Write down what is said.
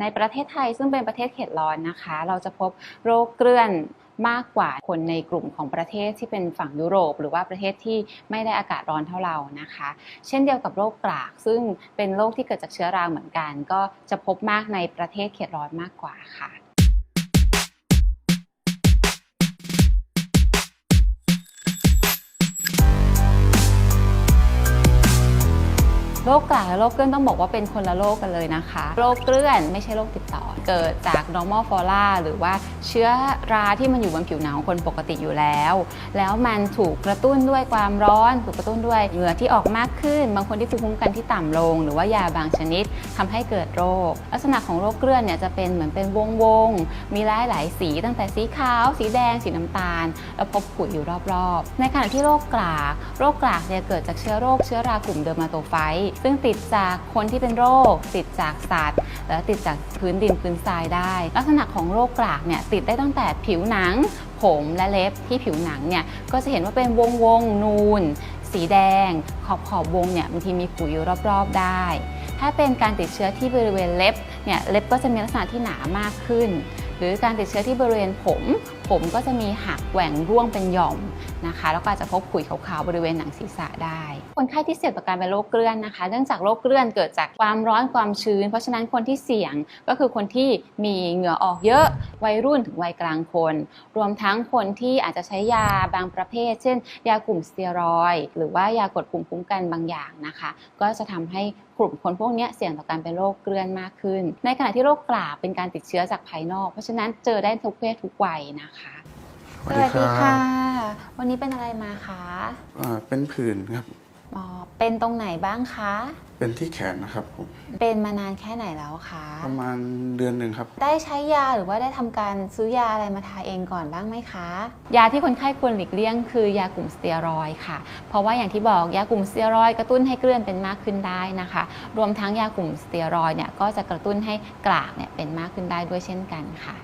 ในประเทศไทยซึ่งเป็นประเทศเขตร้อนนะคะ เราจะพบโรคเกลื่อนมากกว่าคนในกลุ่มของประเทศที่เป็นฝั่งยุโรป หรือว่าประเทศที่ไม่ได้อากาศร้อนเท่าเรานะคะ เช่นเดียวกับโรคกราก ซึ่งเป็นโรคที่เกิดจากเชื้อราเหมือนกัน ก็จะพบมากในประเทศเขตร้อนมากกว่าค่ะ โรคกลากและโรคเกลื่อนต้องบอกว่าเป็นคนละโรคกันเลยนะคะ โรคเกลื่อนไม่ใช่โรคติดต่อ เกิดจาก normal flora หรือว่าเชื้อราที่มันอยู่บนผิวหนังของคนปกติอยู่แล้ว แล้วมันถูกกระตุ้นด้วยความร้อน ถูกกระตุ้นด้วยเหงื่อที่ออกมากขึ้น บางคนที่ภูมิคุ้มกันที่ต่ำลง หรือว่ายาบางชนิดทำให้เกิดโรค ลักษณะของโรคเกลื่อนเนี่ยจะเป็นเหมือนเป็นวงวงๆมีหลายหลายสีตั้งแต่สีขาว สีแดง สีน้ำตาล แล้วพบขุยอยู่รอบๆ ในขณะที่โรคกลาก โรคกลากเนี่ยเกิดจากเชื้อโรคเชื้อรากลุ่มเดอร์มาโตไฟต์ซึ่งติดจากคนที่เป็นโรค ติดจากสัตว์ และติดจากพื้นดินพื้นทรายได้ ลักษณะของโรคกลากเนี่ยติดได้ตั้งแต่ผิวหนัง ผมและเล็บที่ผิวหนังเนี่ยก็จะเห็นว่าเป็นวงวงนูน สีแดง ขอบขอบวงเนี่ยบางทีมีขุยอยู่รอบๆได้ ถ้าเป็นการติดเชื้อที่บริเวณเล็บเนี่ยเล็บก็จะมีลักษณะที่หนามากขึ้น หรือการติดเชื้อที่บริเวณผม ผมก็จะมีหักแหว่งร่วงเป็นหย่อมนะคะ แล้วก็อาจจะพบขุยขาวๆบริเวณหนังศีรษะได้ คนไข้ที่เสี่ยงต่อการเป็นโรคเกลื่อนนะคะ เนื่องจากโรคเกลื่อนเกิดจากความร้อนความชื้น เพราะฉะนั้นคนที่เสี่ยงก็คือคนที่มีเหงื่อออกเยอะวัยรุ่นถึงวัยกลางคน รวมทั้งคนที่อาจจะใช้ยาบางประเภท เช่น ยากลุ่มสเตียรอยหรือว่ายากดภูมิคุ้มกันบางอย่างนะคะ ก็จะทำให้กลุ่มคนพวกนี้เสี่ยงต่อการเป็นโรคเกลื่อนมากขึ้น ในขณะที่โรคกลาเป็นการติดเชื้อจากภายนอก เพราะฉะนั้นเจอได้ทุกเพศทุกวัยนะคะ สวัสดีครับวันนี้เป็นอะไรมาคะอ่าเป็นผื่นครับอ๋อเป็นตรงไหนบ้างคะ เป็นที่แขนนะครับผม เป็นมานานแค่ไหนแล้วคะ ประมาณเดือนหนึ่งครับ ได้ใช้ยาหรือว่าได้ทำการซื้อยาอะไรมาทาเองก่อนบ้างไหมคะ ยาที่คนไข้ควรหลีกเลี่ยงคือยากลุ่มสเตียรอยด์ค่ะ เพราะว่าอย่างที่บอกยากลุ่มสเตียรอยด์กระตุ้นให้เกลื่อนเป็นมากขึ้นได้นะคะ รวมทั้งยากลุ่มสเตียรอยด์เนี่ยก็จะกระตุ้นให้กรากเนี่ยเป็นมากขึ้นได้ด้วยเช่นกันค่ะ